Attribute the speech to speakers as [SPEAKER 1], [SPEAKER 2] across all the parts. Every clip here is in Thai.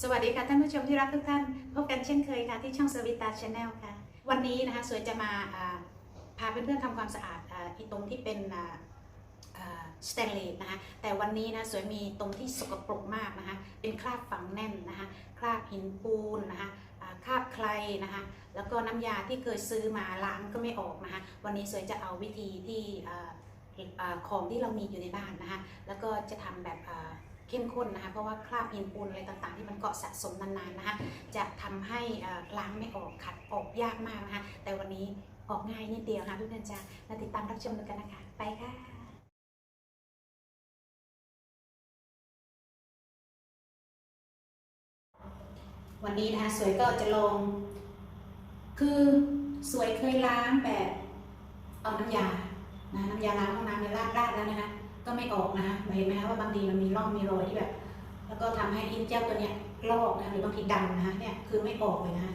[SPEAKER 1] สวัสดีค่ะท่านผู้ชมที่รักทุกท่าน พบกันเช่นเคยค่ะที่ช่องสวิตาชาแนลค่ะ วันนี้นะคะสวยจะมาพาเพื่อนๆทำความสะอาดอีตรงที่เป็นสแตนเลสนะคะแต่วันนี้นะสวยมีตรงที่สกปรกมากนะคะเป็นคราบฝังแน่นนะคะคราบหินปูนนะคะคราบใครนะคะแล้วก็น้ำยาที่เคยซื้อมาล้างก็ไม่ออกนะคะวันนี้สวยจะเอาวิธีที่ของที่เรามีอยู่ในบ้านนะคะแล้วก็จะทำแบบ เข้มข้นนะคะ เพราะว่าคราบหินปูนอะไรต่างๆ ที่มันเกาะสะสมนานๆนะคะจะทำให้ล้างไม่ออกขัดออกยากมากนะคะ แต่วันนี้ออกง่ายนิดเดียวนะคะเพื่อนๆจะมาติดตามรับชมกันนะคะ ไปค่ะวันนี้นะคะสวยก็จะลอง คือสวยเคยล้างแบบเอาน้ำยานะน้ำยาล้างห้องน้ำเนี่ยราดราดๆแล้วนะคะ ก็ไม่ออกนะคะเห็นไหมคะว่าบางทีมันมีร่องมีรอยที่แบบ แล้วก็ทำให้หินเจ้าตัวเนี้ยลอกนะหรือบางทีดำนะคะเนี่ยคือไม่ออกเลยนะคะ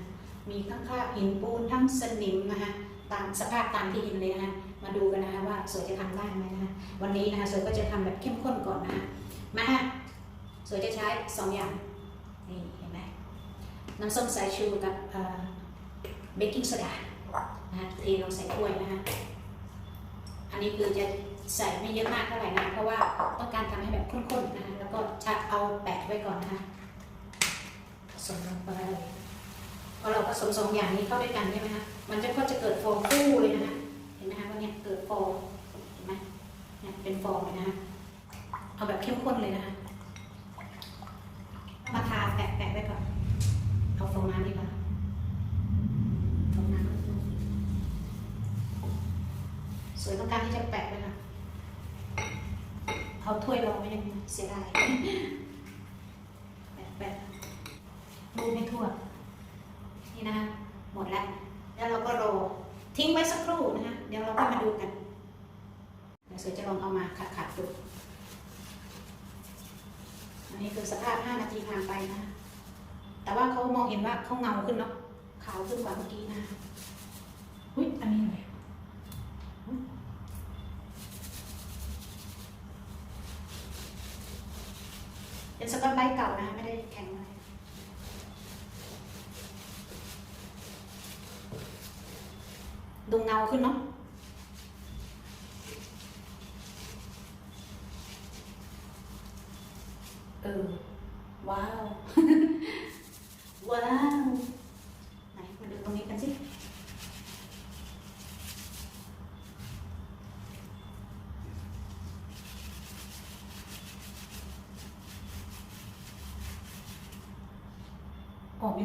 [SPEAKER 1] มีทั้งคราบหินปูนทั้งสนิมนะคะตามสภาพตามที่เห็นเลยนะคะมาดูกันนะคะว่าสวยจะทำได้ไหมนะคะวันนี้นะคะสวยก็จะทำแบบเข้มข้นก่อนนะคะมาสวยจะใช้สองอย่างนี่เห็นไหมน้ำส้มสายชูกับเบกกิ้งโซดานะคะเทลงใส่ถ้วยนะคะอันนี้คือจะ ใส่ไม่เยอะมากเท่าไหร่นะ เพราะว่าต้องการทำให้แบบข้นๆนะคะแล้วก็จะเอาแปะไว้ก่อนนะคะผสมลงไปพอเราผสมสองอย่างนี้เข้าด้วยกันใช่ไหมคะมันจะก็จะเกิดฟองฟูเลยนะคะเห็นไหมคะว่าเนี่ยเกิดฟองเห็นไหมเนี่ยเป็นฟองเลยนะคะเอาแบบเข้มข้นเลยนะคะมาทาแปะแปะไว้ก่อนเอาฟองน้ำดีกว่าฟองน้ำสวยต้องการที่จะแปะไว้ค่ะ เอาถ้วยเรองไว้ยังเสียดายแปะแปะรูปให้ทั่ว นี่นะคะหมดแล้ว แล้วเราก็รอทิ้งไว้สักครู่นะคะเดี๋ยวเราก็มาดูกันเดี๋ยวเสือจะลองเอามาขัดขัดๆดูอันนี้คือสภาพ 5 นาทีผ่านไปนะ แต่ว่าเขามองเห็นว่าเขาเงาขึ้นเนาะขาวขึ้นกว่าเมื่อกี้นะอุ้ยอันนี้อะไร เป็นสกอต ไบรท์เก่านะไม่ได้แข็งอะไรดูเงาขึ้นเนาะเออ ว้าว ว้าว ไหนมาดูตรงนี้กันสิ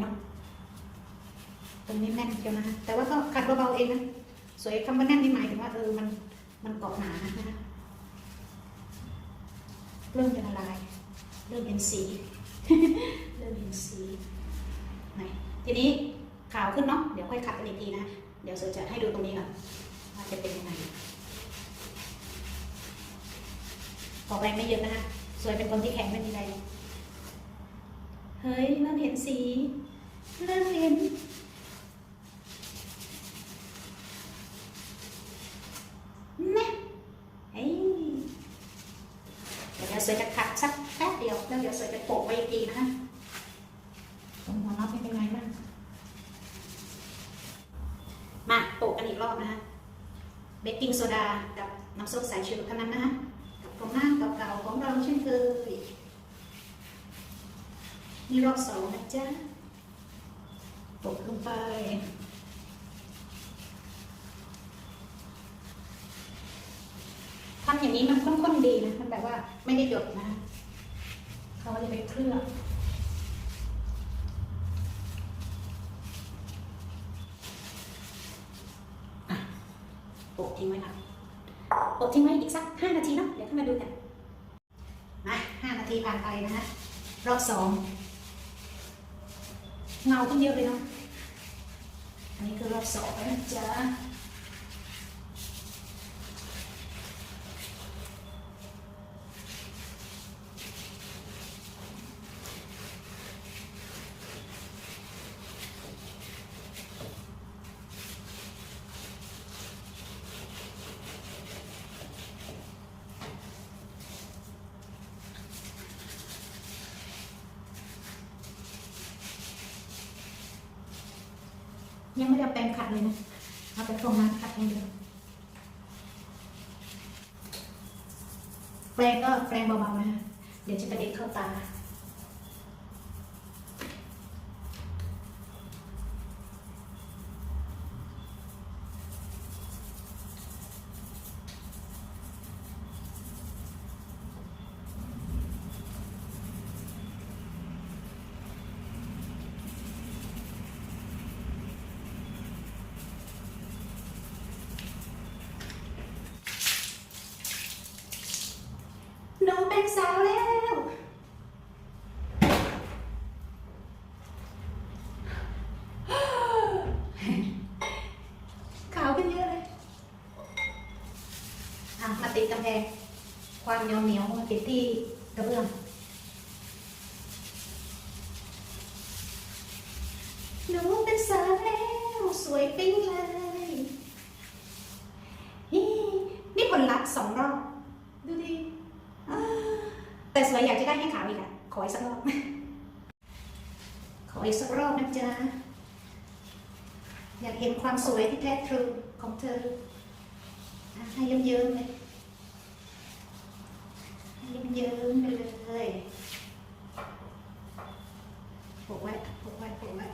[SPEAKER 1] เนาะตรงนี้แน่นเชียวนะแต่ว่าก็ขัดเบาๆเองนะสวยคำว่าแน่นนี่หมายถึงว่าเออมันมันเกาะหนานะคะเริ่มเป็นละลาย เริ่มเป็นสี เริ่มเป็นสีไหนทีนี้ขาวขึ้นเนาะเดี๋ยวค่อยขัดกันอีกทีนะเดี๋ยวสวยจะให้ดูตรงนี้ก่อนว่าจะเป็นยังไงออแรงไม่เยอะนะคะสวยเป็นคนที่แข็งไม่มีแร เฮ้ยเริ่มเห็นสีเริ่มเห็นแน่เฮ้ยเดี๋ยวเสือจะขัดสักแป๊บเดียวแล้วเดี๋ยวเสือจะโปะไว้อีกทีนะคะตรงหัวน็อตเป็นยังไงบ้างมาโปะกันอีกรอบนะคะเบกกิ้งโซดากับน้ำส้มสายชูเท่านั้นนะคะกับตรงหน้าเก่าๆของเราเช่นเคย นี่รอบสองนะจ๊ะตกลงไป ทำอย่างนี้มันข้นๆดีนะมันแบบว่าไม่ได้หยดนะ เขาจะไปเคลือบโปะทิ้งไว้นะโปะทิ้งไว้อีกสักห้านาทีเนาะ เดี๋ยวขึ้นมาดูกันมาห้านาทีผ่านไปนะฮะ รอบสอง เงาขึ้นเยอะเลยเนาะอันนี้คือรอบสองแล้วนะจ๊ะ ยังไม่ได้แปรงขัดเลยนะเอาไปฟองน้ำขัดอย่างเดียวแปรงก็แปรงเบาๆนะเดี๋ยวจะกระเด็นเข้าตา หนูเป็นสาวแล้ว ขาวขึ้นเยอะเลยอะมาติดกำแพงความเหนียวเหนียวมาติดที่กระเบื้องหนูเป็นสาวแล้ว สวยปิ๊งเลยนี่นี่ผลลัพธ์สองรอบ วยอยากจะได้ให้ขาวอีกอะ ขออีกสักรอบ ขออีกสักรอบนะจ๊ะ อยากเห็นความสวยที่แท้ทรูของเธอ ให้เยิ้มๆเลยให้เยิ้มๆไปเลยปลูกไว้ปลูกไว้ปลูกไว้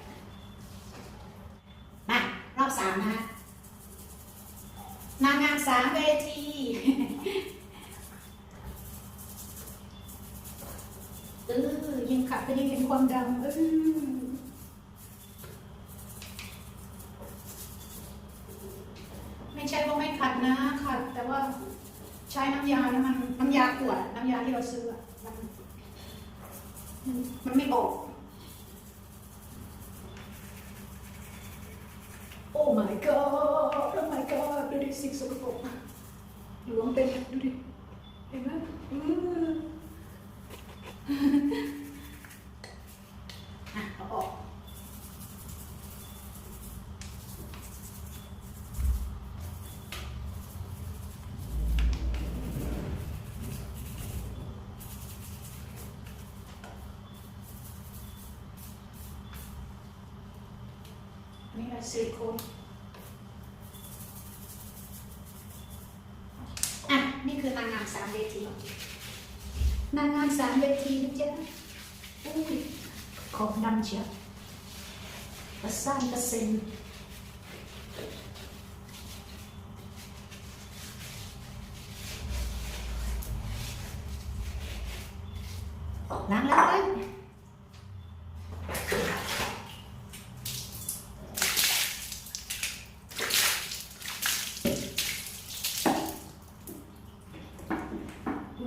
[SPEAKER 1] มารอบสามนะฮะนางงามสามเวที เออยิ่ง ขับก็ยิ่งเห็นความดำเออไม่ใช่ว่าไม่ขัดนะขัด แต่ว่าใช้น้ำยาแล้วมันน้ำยาขวดน้ำยาที่เราซื้ออะมันมันไม่ออก โอ้ my god โอ้ my god ดูดิสิ่งสกปรกหลวมเต็มดูดิเห็นไหมอือ อะเอาออกอั นนี่เป็นซิลิโคนอะ นี่คือนางงามสามเวที นางงามสามเวทีนะจ๊ะอุ้ยขอบดำเชียวประสานกระเซ็นล้างแล้วเลย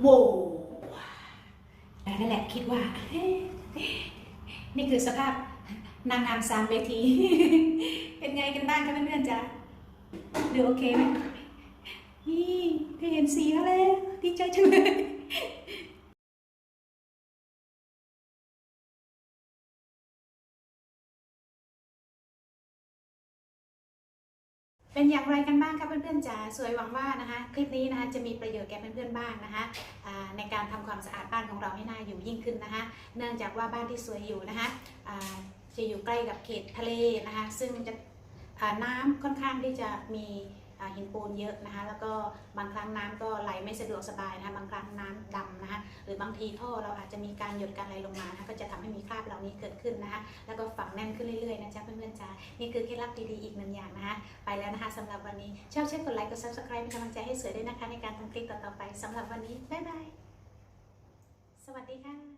[SPEAKER 1] โว้วนั่นแหละคิดว่า นี่คือสภาพนางงามสามเวที เป็นไงกันบ้างคะเพื่อนๆจ๊ะดูโอเคไหมนี่ได้เห็นสีแล้วแล้วดีใจจังเลย เป็นอย่างไรกันบ้างคะเพื่อนๆจ๋าสวยหวังว่านะคะคลิปนี้นะคะจะมีประโยชน์แก่เพื่อนๆบ้างนะคะในการทำความสะอาดบ้านของเราให้น่าอยู่ยิ่งขึ้นนะคะ เนื่องจากว่าบ้านที่สวยอยู่นะคะจะอยู่ใกล้กับเขตทะเลนะคะ ซึ่งจะน้ำค่อนข้างที่จะมี หินปูนเยอะนะคะแล้วก็บางครั้งน้ำก็ไหลไม่สะดวกสบายนะคะบางครั้งน้ำดำนะคะหรือบางทีท่อเราอาจจะมีการหยดการไหลลงมานะคะก็จะทำให้มีคราบเหล่านี้เกิดขึ้นนะคะแล้วก็ฝังแน่นขึ้นเรื่อยๆนะจ๊ะเพื่อนๆจ้านี่คือเคล็ดลับดีๆอีกหนึ่งอย่างนะคะไปแล้วนะคะสำหรับวันนี้ชอบช่วยกดไลค์กด subscribe เป็นกำลังใจให้สวยด้วยนะคะในการทำคลิปต่อๆไปสำหรับวันนี้บ๊ายบายสวัสดีค่ะ